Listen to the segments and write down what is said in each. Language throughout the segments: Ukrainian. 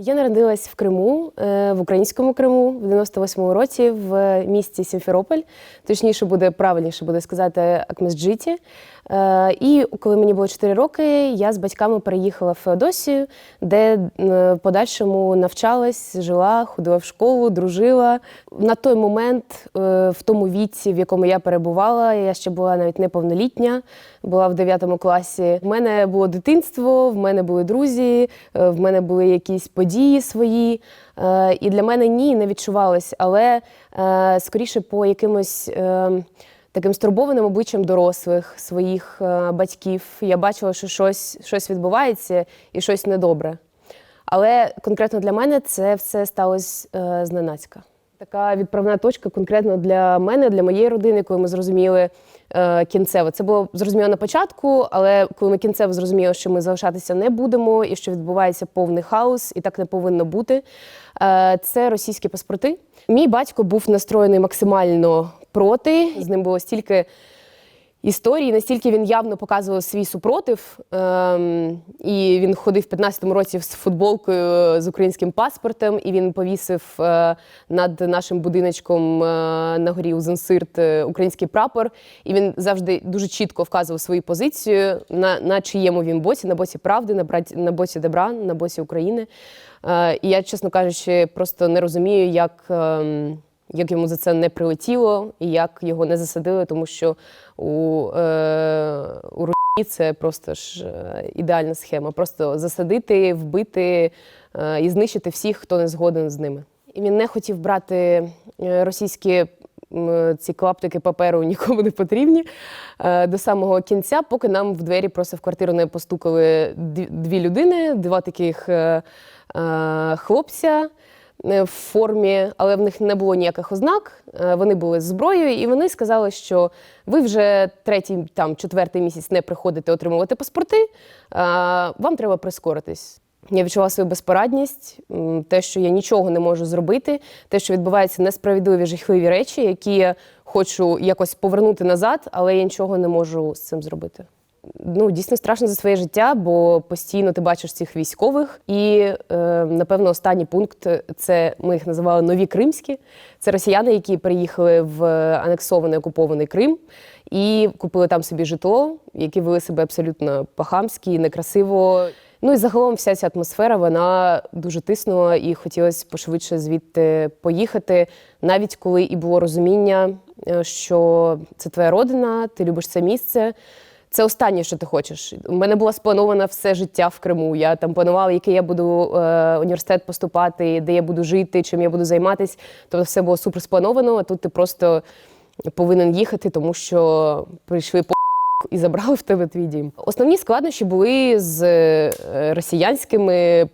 Я народилась в Криму, е, в українському Криму, в 98-му році в місті Сімферополь. Точніше буде правильніше буде сказати Акмесджиті. Е, І коли мені було 4 роки, я з батьками переїхала в Феодосію, де е, подальшому навчалась, жила, ходила в школу, дружила. На той момент, е, в тому віці, в якому я перебувала, я ще була навіть неповнолітня, була в 9 класі. В мене було дитинство, в мене були друзі, в мене були якісь події свої. І для мене ні, не відчувалось, але скоріше по якимось. Таким стурбованим обличчям дорослих своїх е, батьків я бачила, що щось, щось відбувається і щось недобре. Але конкретно для мене це все сталося е, зненацька. Така відправна точка конкретно для мене, для моєї родини, коли ми зрозуміли е, кінцево. Це було зрозуміло на початку, але коли ми кінцево зрозуміли, що ми залишатися не будемо, і що відбувається повний хаос, і так не повинно бути. Е, це російські паспорти. Мій батько був настроєний максимально проти. З ним було стільки історії, настільки він явно показував свій супротив. Ем, і він ходив в 15-му році з футболкою з українським паспортом, і він повісив е, над нашим будиночком е, на горі Узенсирт е, український прапор. І він завжди дуже чітко вказував свою позицію, на, на чиєму він боці, на боці правди, на, браті, на боці добра, на боці України. Е, і я, чесно кажучи, просто не розумію, як. ем, як йому за це не прилетіло і як його не засадили, тому що у, е, у Росії це просто ж е, ідеальна схема. Просто засадити, вбити е, і знищити всіх, хто не згоден з ними. І він не хотів брати е, російські ці клаптики паперу нікому не потрібні е, до самого кінця, поки нам в двері просто в квартиру не постукали дві, людини, два таких хлопця в формі, але в них не було ніяких ознак. Е, Вони були з зброєю, і вони сказали, що ви вже третій, там четвертий місяць не приходите отримувати паспорти. е, Вам треба прискоритись. Я відчула свою безпорадність, те, що я нічого не можу зробити, те, що відбуваються несправедливі жахливі речі, які я хочу якось повернути назад, але я нічого не можу з цим зробити. Ну, дійсно страшно за своє життя, бо постійно ти бачиш цих військових. І, е, напевно, останній пункт це ми їх називали нові кримські. Це росіяни, які приїхали в анексований окупований Крим і купили там собі житло, які вели себе абсолютно по-хамськи, некрасиво. Ну і загалом вся ця атмосфера вона дуже тиснула, і хотілося пошвидше звідти поїхати, навіть коли і було розуміння, е, що це твоя родина, ти любиш це місце. Це останнє, що ти хочеш. У мене було сплановано все життя в Криму. Я там планувала, який я буду е, університет поступати, де я буду жити, чим я буду займатися. Тобто все було супер сплановано, а тут ти просто повинен їхати, тому що прийшли по і забрали в тебе твій дім. Основні складнощі були з е, росіянськими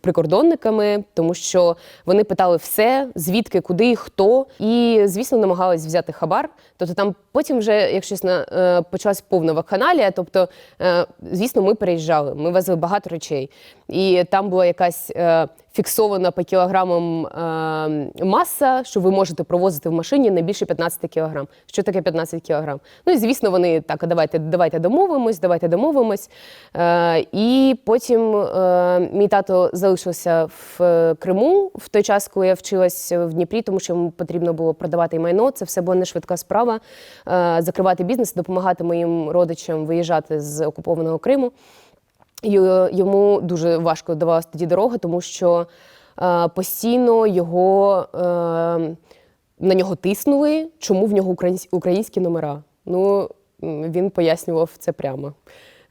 прикордонниками, тому що вони питали все, звідки, куди, хто, і звісно намагались взяти хабар. Тобто там потім, вже, якщо чесно, е, почалась повна вакханалія. Тобто, е, звісно, ми переїжджали, ми везли багато речей, і там була якась. Фіксована по кілограмам е, маса, що ви можете провозити в машині не більше 15 кілограм. Що таке 15 кілограм? Ну і звісно, вони так, давайте, давайте домовимось, давайте домовимось. Е, і потім е, мій тато залишився в е, Криму в той час, коли я вчилась в Дніпрі, тому що йому потрібно було продавати майно. Це все була не швидка справа. Е, закривати бізнес, допомагати моїм родичам виїжджати з окупованого Криму. Й- Йому дуже важко давалася тоді дорога, тому що е, постійно його, е, на нього тиснули, чому в нього українсь- українські номера. Ну, він пояснював це прямо.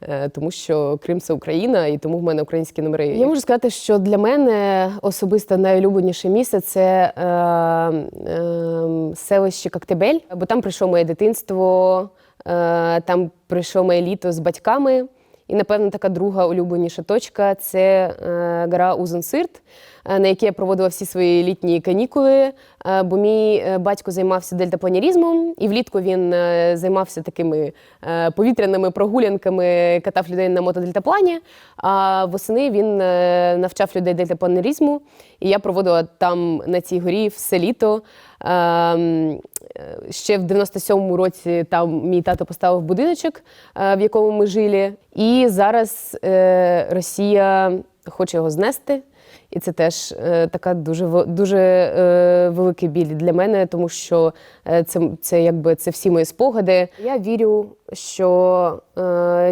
Е, Тому що Крим це Україна, і тому в мене українські номери. Я можу сказати, що для мене особисто найулюбленіше місце це е, е, селище Коктебель, бо там прийшло моє дитинство, е, там прийшло моє літо з батьками. І, напевно, така друга улюбленіша точка це е, гора Узенсирт, на якій я проводила всі свої літні канікули. Е, бо мій е, батько займався дельтапланерізмом, і влітку він е, займався такими е, повітряними прогулянками, катав людей на мотодельтаплані. А восени він е, навчав людей дельтапланерізму. І я проводила там на цій горі все літо. Ем, е, Ще в 97-му році там мій тато поставив будиночок, е, в якому ми жили. І зараз е, Росія хоче його знести. І це теж е, така дуже дуже е, великий біль для мене, тому що е, це, це якби це всі мої спогади. Я вірю, що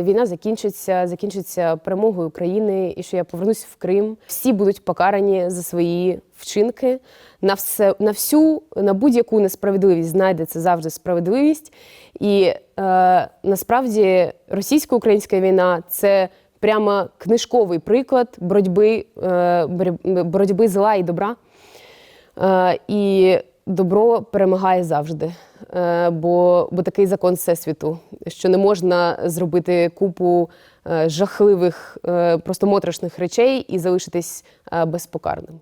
війна закінчиться, закінчиться перемогою України, і що я повернусь в Крим. Всі будуть покарані за свої вчинки. На все на всю, на будь-яку несправедливість знайдеться завжди справедливість. І е, насправді російсько-українська війна це прямо книжковий приклад боротьби, е, боротьби- зла і добра. Е, і добро перемагає завжди. Е, бо, бо такий закон всесвіту, що не можна зробити купу жахливих, просто моторошних речей і залишитись безпокарним.